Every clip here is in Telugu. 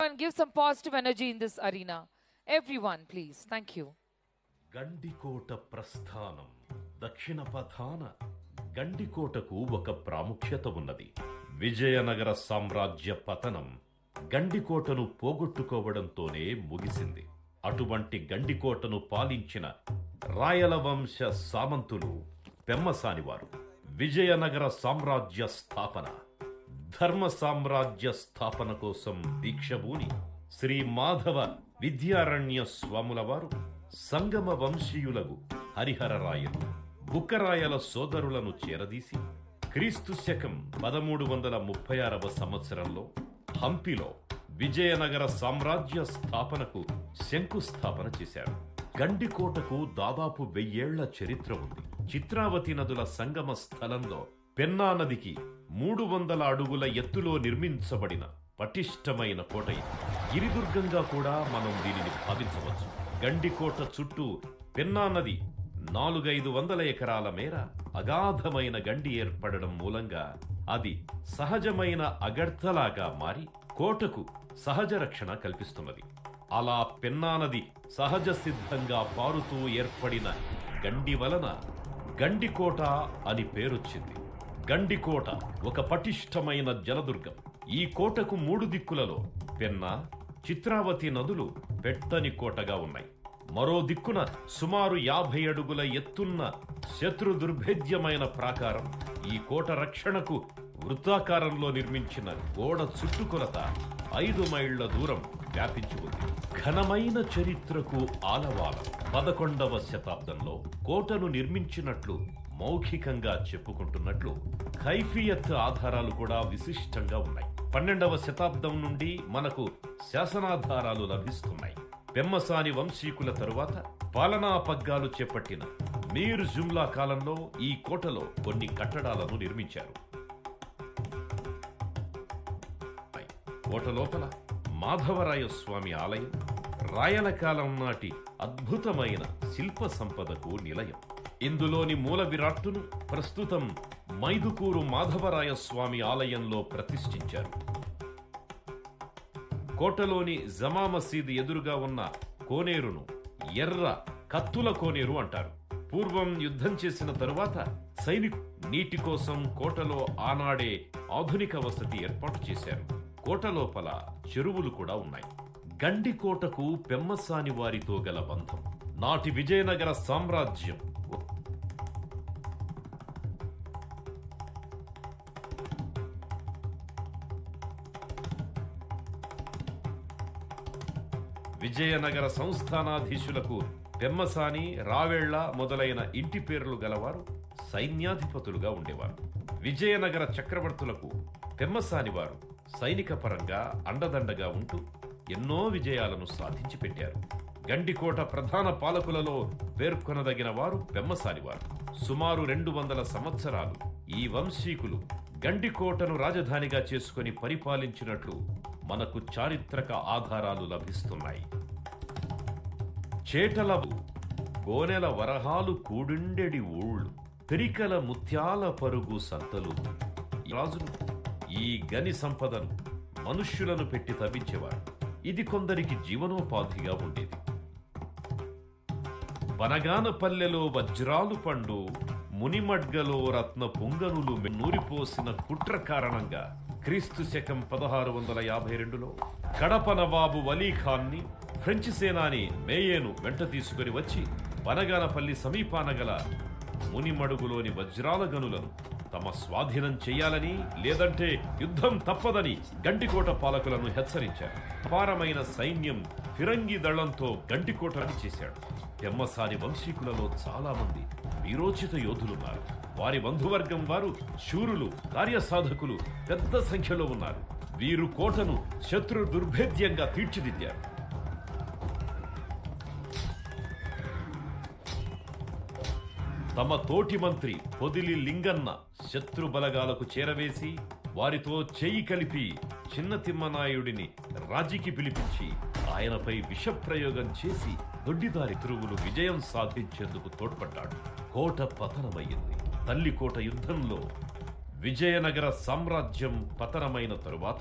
and give some positive energy in this arena. Everyone, please. Thank you. Gandikota ప్రస్థానం దక్షిణ పథాన గండికోటకు ఒక ప్రాముఖ్యత ఉన్నది విజయనగర సామ్రాజ్య పతనం గండికోటను పోగొట్టుకోవడంతోనే ముగిసింది అటువంటి గండికోటను పాలించిన రాయల వంశ సామంతులు పెమ్మసానివారు విజయనగర సామ్రాజ్య స్థాపన ధర్మ సామ్రాజ్య స్థాపన కోసం దీక్షభూని శ్రీ మాధవ విద్యారణ్య స్వాముల వారు సంగమ వంశీయులగు హరిహరరాయలు బుక్కరాయల సోదరులను చేరదీసి క్రీస్తు శకం పదమూడు వందల ముప్పై ఆరవ సంవత్సరంలో హంపిలో విజయనగర సామ్రాజ్య స్థాపనకు శంకుస్థాపన చేశారు. గండికోటకు దాదాపు వెయ్యేళ్ళ చరిత్ర ఉంది. చిత్రావతి నదుల సంగమ స్థలంలో పెన్నా నదికి మూడు వందల అడుగుల ఎత్తులో నిర్మించబడిన పటిష్టమైన కోట ఇది. గిరిదుర్గంగా కూడా మనం దీనిని భావించవచ్చు. గండికోట చుట్టూ పెన్నా నది నాలుగైదు వందల ఎకరాల మేర అగాధమైన గండి ఏర్పడడం మూలంగా అది సహజమైన అగర్తలాగా మారి కోటకు సహజ రక్షణ కల్పిస్తున్నది. అలా పెన్నా నది సహజ సిద్ధంగా పారుతూ ఏర్పడిన గండి వలన గండికోట అని పేరొచ్చింది. గండికోట ఒక పటిష్టమైన జలదుర్గం. ఈ కోటకు మూడు దిక్కులలో పెన్నా చిత్రావతి నదులు పెట్టని కోటగా ఉన్నాయి. మరో దిక్కున సుమారు యాభై అడుగుల ఎత్తున్న శత్రు దుర్భేద్యమైన ప్రాకారం ఈ కోట రక్షణకు వృత్తాకారంలో నిర్మించిన గోడ చుట్టుకొలత ఐదు మైళ్ళ దూరం వ్యాపించి ఉంది ఘనమైన చరిత్రకు ఆలవాలం పదకొండవ శతాబ్దంలో కోటను నిర్మించినట్లు మౌఖికంగా చెప్పుకుంటున్నట్లు ఖైఫియత్ ఆధారాలు కూడా విశిష్టంగా ఉన్నాయి. పన్నెండవ శతాబ్దం నుండి మనకు శాసనాధారాలు లభిస్తున్నాయి. పెమ్మసాని వంశీకుల తరువాత పాలనా పగ్గాలు చేపట్టిన మీర్ జుమ్లా కాలంలో ఈ కోటలో కొన్ని కట్టడాలను నిర్మించారు. కోట లోపల మాధవరాయ స్వామి ఆలయం రాయల కాలం నాటి అద్భుతమైన శిల్ప సంపదకు నిలయం. ఇందులోని మూల విరాట్టును ప్రస్తుతం మైదుకూరు మాధవరాయ స్వామి ఆలయంలో ప్రతిష్ఠించారు. కోటలోని జమా మసీద్ ఎదురుగా ఉన్న కోనేరును ఎర్ర కత్తుల కోనేరు అంటారు. పూర్వం యుద్ధం చేసిన తరువాత సైనికు నీటి కోసం కోటలో ఆనాడే ఆధునిక వసతి ఏర్పాటు చేశారు. కోట లోపల చెరువులు కూడా ఉన్నాయి. గండికోటకు పెమ్మసాని వారితో గల బంధం. నాటి విజయనగర సామ్రాజ్యం. విజయనగర సంస్థానాధీశులకు పెమ్మసాని రావేళ్ళ మొదలైన ఇంటి పేర్లు గలవారు సైన్యాధిపతులుగా ఉండేవారు. విజయనగర చక్రవర్తులకు పెమ్మసాని వారు సైనిక పరంగా అండదండగా ఉంటూ ఎన్నో విజయాలను సాధించి పెట్టారు. గండికోట ప్రధాన పాలకులలో పేర్కొనదగిన వారు పెమ్మసానివారు సుమారు రెండు వందల సంవత్సరాలు ఈ వంశీకులు గండికోటను రాజధానిగా చేసుకుని పరిపాలించినట్లు మనకు చారిత్రక ఆధారాలు లభిస్తున్నాయి. చేటలవు గోనెల వరహాలు కూడుండెడి ఊళ్ళు పెరికల ముత్యాల పరుగు సంతలు. రాజులు ఈ గని సంపదను మనుష్యులను పెట్టి తవ్వించేవాడు. ఇది కొందరికి జీవనోపాధిగా ఉండేది. బనగానపల్లెలో వజ్రాలు పండు మునిమడ్గలో రత్న పొంగనులు నూరిపోసిన కుట్ర కారణంగా క్రీస్తు శకం పదహారు వందల యాభై రెండులో కడప నవాబు వలీఖాన్ని ఫ్రెంచ్ సేనాని మేయేను వెంట తీసుకుని వచ్చి బనగానపల్లి సమీపాన గల మునిమడుగులోని వజ్రాల గనులను తమ స్వాధీనం చేయాలని లేదంటే యుద్ధం తప్పదని గంటికోట పాలకులను హెచ్చరించారు. అపారమైన సైన్యం ఫిరంగి దళంతో గండికోటని చేశాడు పెమ్మసాని వంశీకులలో చాలా మంది వీరోచిత యోధులున్నారు. వారి బంధువర్గం వారు శూరులు కార్యసాధకులు పెద్ద సంఖ్యలో ఉన్నారు. వీరు కోటను శత్రు దుర్భేద్యంగా తీర్చిదిద్దారు. తమ తోటి మంత్రి పొదిలి లింగన్న శత్రు బలగాలకు చేరవేసి వారితో చేయి కలిపి చిన్న తిమ్మనాయుడిని రాజీకి పిలిపించి ఆయనపై విషప్రయోగం చేసి దొడ్డిదారి తిరుగులు విజయం సాధించేందుకు తోడ్పడ్డాడు. కోట పతనమయ్యింది. తల్లికోట యుద్ధంలో విజయనగర సామ్రాజ్యం పతనమైన తరువాత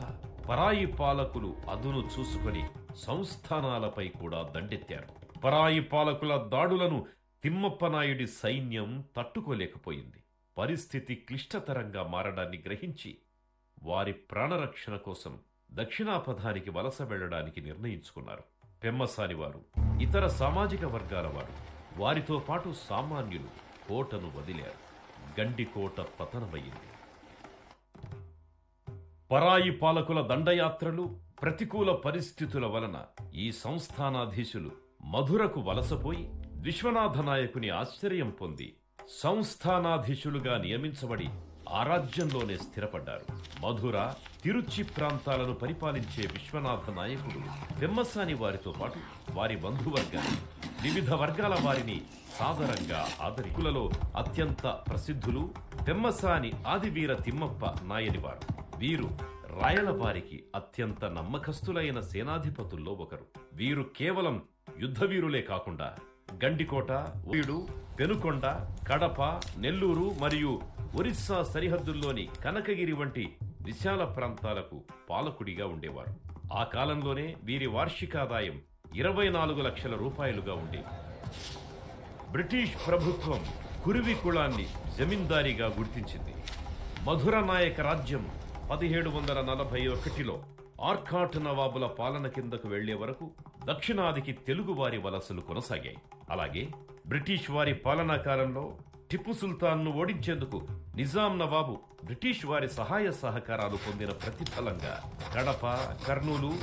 పరాయి పాలకులు అదును చూసుకొని సంస్థానాలపై కూడా దండెత్తారు. పరాయి పాలకుల దాడులను తిమ్మప్పనాయుడి సైన్యం తట్టుకోలేకపోయింది. పరిస్థితి క్లిష్టతరంగా మారడాన్ని గ్రహించి వారి ప్రాణరక్షణ కోసం దక్షిణాపథానికి వలస వెళ్ళడానికి నిర్ణయించుకున్నారు. పెమ్మసాని వారు ఇతర సామాజిక వర్గాల వారు వారితో పాటు సామాన్యులు కోటను వదిలారు. గండికోట పతనమయ్యింది. పరాయి పాలకుల దండయాత్రలు ప్రతికూల పరిస్థితుల వలన ఈ సంస్థానాధీశులు మధురకు వలసపోయి విశ్వనాథ నాయకుని ఆశ్చర్యం పొంది సంస్థానాధీశులుగా నియమించబడి ఆ రాజ్యంలోనే స్థిరపడ్డారు. మధుర తిరుచి ప్రాంతాలను పరిపాలించే విశ్వనాథ నాయకుడు పెమ్మసాని వారితో పాటు వారి బంధువర్గాన్ని వివిధ వర్గాల వారిని సాదరంగా ఆదరికులలో అత్యంత ప్రసిద్ధులు పెమ్మసాని ఆదివీర తిమ్మప్ప నాయనివారు వీరు రాయల వారికి అత్యంత నమ్మకస్తులైన సేనాధిపతుల్లో ఒకరు. వీరు కేవలం యుద్ధవీరులే కాకుండా గండికోట ఊయుడు పెనుకొండ కడప నెల్లూరు మరియు ఒరిస్సా సరిహద్దుల్లోని కనకగిరి వంటి విశాల ప్రాంతాలకు పాలకుడిగా ఉండేవారు. ఆ కాలంలోనే వీరి వార్షికాదాయం ఇరవై నాలుగు లక్షల రూపాయలుగా ఉండేది. బ్రిటిష్ ప్రభుత్వం కురివి కులాన్ని జమీందారీగా గుర్తించింది. మధుర నాయక రాజ్యం పదిహేడు వందల నలభై ఒకటిలో ఆర్కాట్ నవాబుల పాలన కిందకు వెళ్ళే వరకు దక్షిణాదికి తెలుగువారి వలసలు కొనసాగాయి. అలాగే బ్రిటిష్ వారి పాలనా కాలంలో టిప్పు సుల్తాన్ను ఓడించేందుకు నిజాం నవాబు బ్రిటిష్ వారి సహాయ సహకారాలు పొందిన ప్రతిఫలంగా కడప కర్నూలు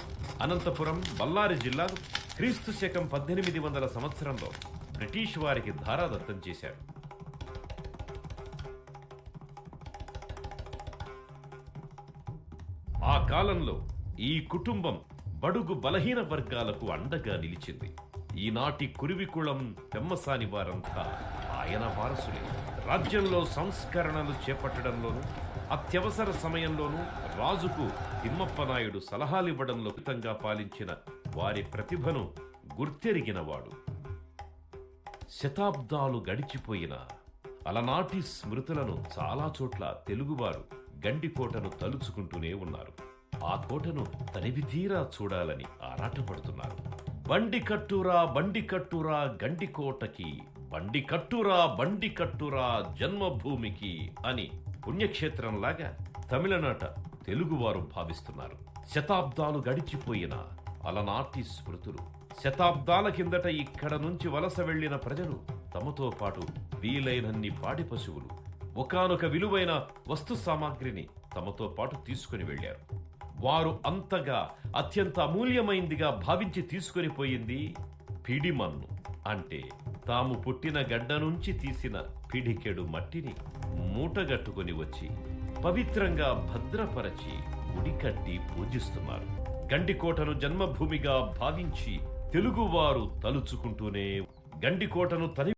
అనంతపురం బల్లారి జిల్లాలు క్రీస్తు శకం పద్దెనిమిది వందల సంవత్సరంలో బ్రిటిష్ వారికి ధారాదత్తం చేశారు. ఆ కాలంలో ఈ కుటుంబం బడుగు బలహీన వర్గాలకు అండగా నిలిచింది. ఈనాటి కురివికుళం పెమ్మసాని వారంతా ఆయన వారసులే. రాజ్యంలో సంస్కరణలు చేపట్టడంలోనూ అత్యవసర సమయంలోనూ రాజుకు తిమ్మప్పనాయుడు సలహాలివ్వడంలో కృతంగా పాలించిన వారి ప్రతిభను గుర్తెరిగినవాడు. శతాబ్దాలు గడిచిపోయిన అలనాటి స్మృతులను చాలా చోట్ల తెలుగువారు గండికోటను తలుచుకుంటూనే ఉన్నారు. ఆ కోటను తనివిధీరా చూడాలని ఆరాటపడుతున్నారు. బండి కట్టురా బండి కట్టురా గండికోటకి బండి కట్టురా బండి కట్టురా జన్మభూమికి అని పుణ్యక్షేత్రంలాగా తమిళనాట తెలుగువారు భావిస్తున్నారు. శతాబ్దాలు గడిచిపోయిన అలనాటి స్మృతులు. శతాబ్దాల కిందట ఇక్కడ నుంచి వలస వెళ్ళిన ప్రజలు తమతో పాటు వీలైనన్ని పాడి పశువులు ఒకానొక విలువైన వస్తు సామాగ్రిని తమతో పాటు తీసుకుని వెళ్ళారు వారు అంతగా అత్యంత అమూల్యమైందిగా భావించి తీసుకొని పోయింది పిడిమన్ను. అంటే తాము పుట్టిన గడ్డ నుంచి తీసిన పిడికెడు మట్టిని మూటగట్టుకొని వచ్చి పవిత్రంగా భద్రపరచి ఉడికట్టి పూజిస్తున్నారు. గండికోటను జన్మభూమిగా భావించి తెలుగువారు తలుచుకుంటూనే గండికోటను తని